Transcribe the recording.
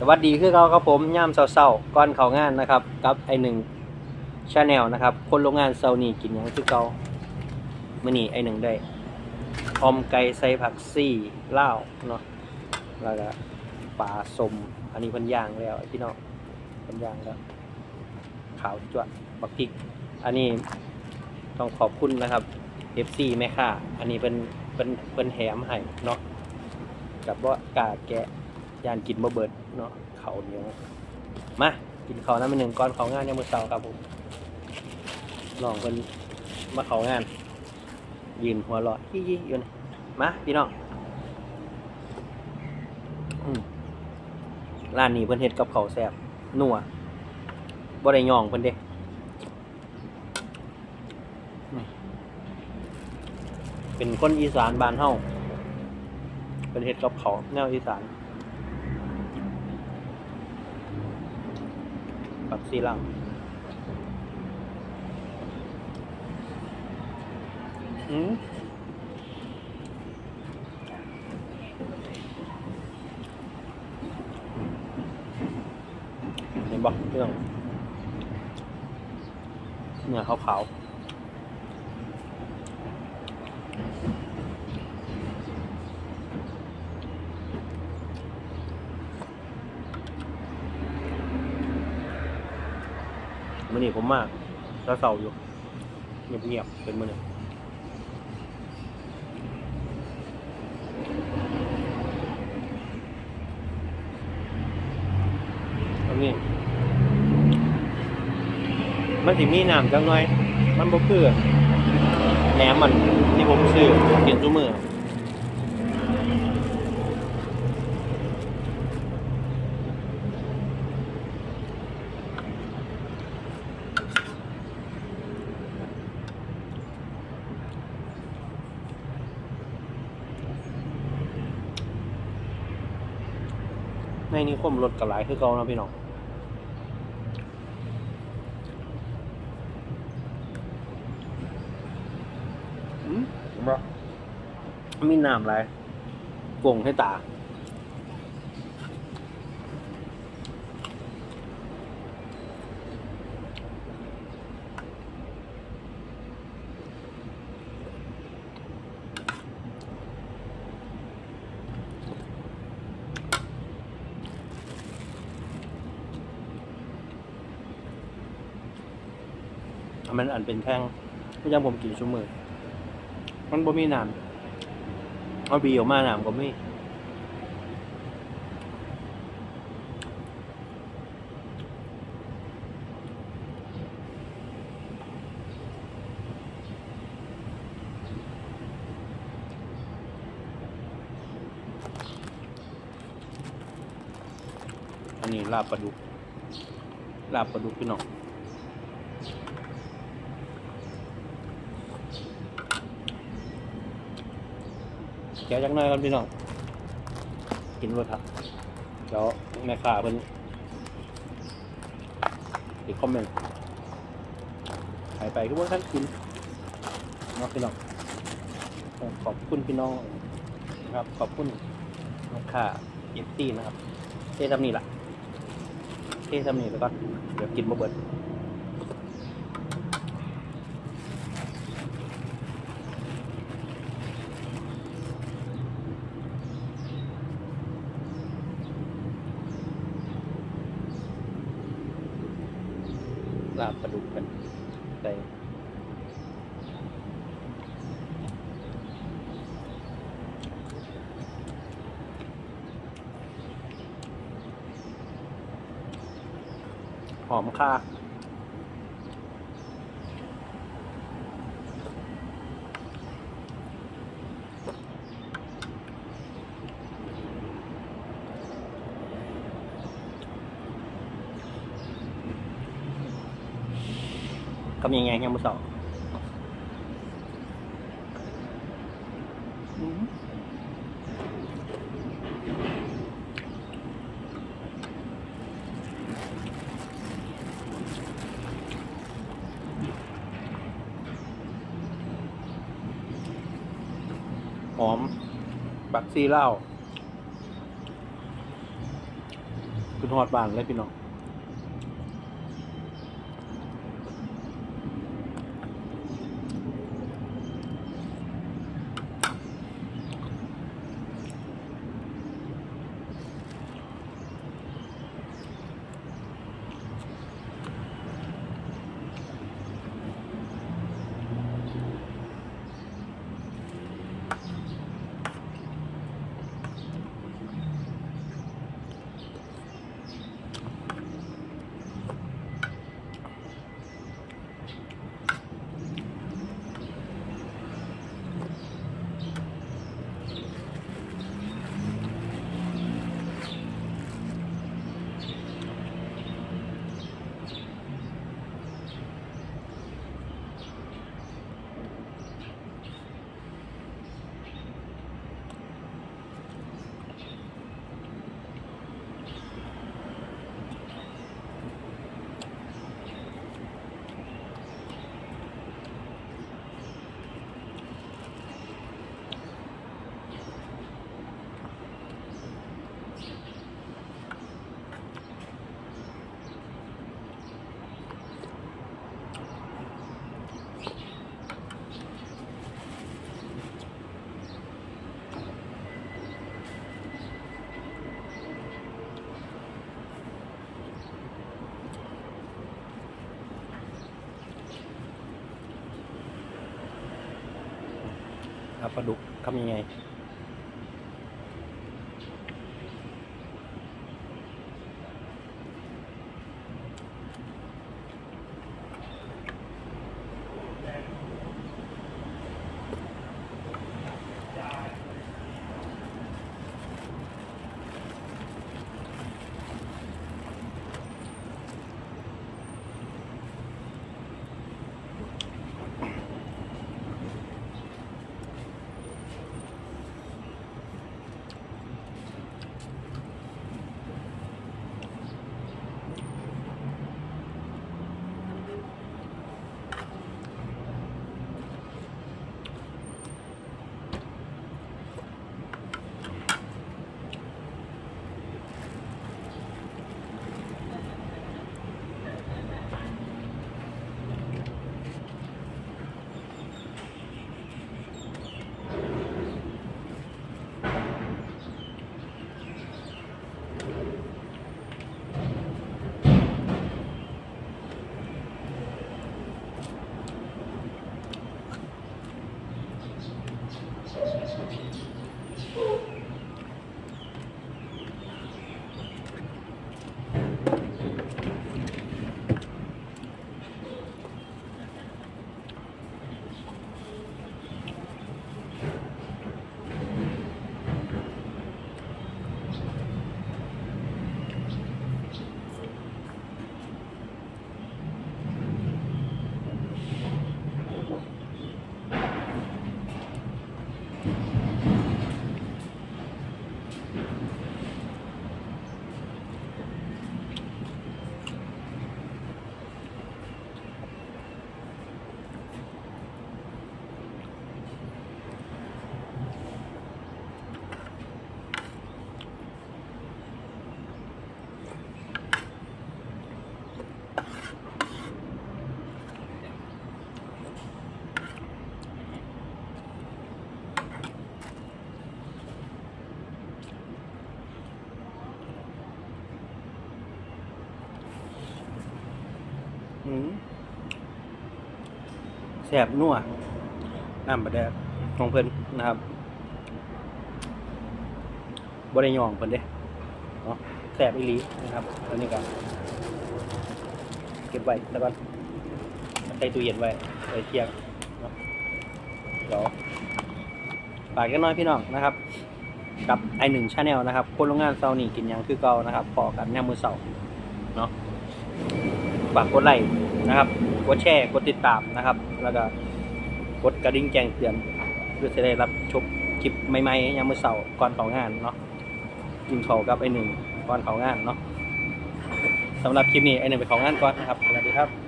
สวัสดีคือเราครับผมย่ามเศร้าๆก่อนเขางานนะครับกับไอหนึ่งชาแนลนะครับ คนโรงงานเซานี่กินยังคือเก่ามื่อนี้ไอหนึ่งได้ออมไก่ใส่ผักซี่ลาเนาะแล้วก็ปลาสมอันนี้พันย่างแล้วพี่น้องพันย่างแล้วขาวจวดบักพริก อันนี้ต้องขอบคุณนะครับ FC แม่ค่าอันนี้เป็นเป็นเป็นแถมให้เนาะกับว่ากาแกะยานกินบ่เบิด เนาะเขาเหนียวมากินเขาน้ำเป็นหนึ่งก้อนเขางานยังมือเสาครับผมลองเป็นมาเขางาน ยืนหัวรอยี่ยี่อยู่นี่มาพี่น้องร้านนี้เพิ่นเฮ็ดกับเขาแซ่บนัวบ่ได้ย่องเพิ่นเด้นี่เป็นคนอีสานบ้านเฮาเป็นเฮ็ดกับเขาแนวอีสาน ปักซีลังอืมเห็นบอกเรื่องเนื้อขาวๆ มื่อนี้ผมมากแล้วเศร้าอยู่ เงียบๆเป็นมื่อนี้อันนี้ มันสิมีน้ำจังหน่อย มันบ่คือแหนมมันที่ผมซื้อกินซุมือ ในนี้คมรถกระหลายคือเก่านะพี่น้องอืมบ่มีน้ำอะไรกงให้ตา มันอันเป็นแท่งไม่ยังผมกินชั่วมือมันบ่มีน้ำเอาบีออกมาน้ำก็ไม่อันนี้ลาบปลาดุกลาบปลาดุกพี่น้อง แกะจักหน่อยครับพี่น้องกินรถครับเดี๋ยวแม่ค้าเพิ่นติดคอมเมนต์หายไปคือว่าท่านกินเนาะพี่น้องขอบคุณพี่น้องนะครับขอบคุณแม่ค้าเอฟซีนะครับเททำนี่ละเททำนี่แล้วก็เดี๋ยวกินบ่เบิด ลาบปลาดุกกันไปหอมค่ะ กับยังไงยังมือสองหอม บักซี่เหล้าขึ้นฮอดบานเลยพี่น้อง ปลาดุกทำยังไง แสบนัวน้ำบะแดดของเพิ่นนะครับบริยองเพิ่นเด้เนาะแสบอีหลีนะครับอันนี้ก็เก็บไว้แล้วก็ใส่ตู้เย็นไว้ไว้เที่ยงเนาะเดี๋ยวฝากกันน้อยพี่น้องนะครับ กับไอหนึ่งชาแนลนะครับคนโรงงานเซานี่กินยังคือเก่านะครับพอกันแนมมือเสาเนาะฝากกดไลค์ นะครับ กดแชร์ กดติดตามนะครับ แล้วก็กดกระดิ่งแจ้งเตือนเพื่อจะได้รับชมคลิปใหม่ๆยามมื้อเสาร์ก่อนเข้างานเนาะกินเขาวกับไอหนึ่งก่อนเข้างานเนาะสำหรับคลิปนี้ไอหนึ่งไปเข้างานก่อนนะครับสวัสดีครับ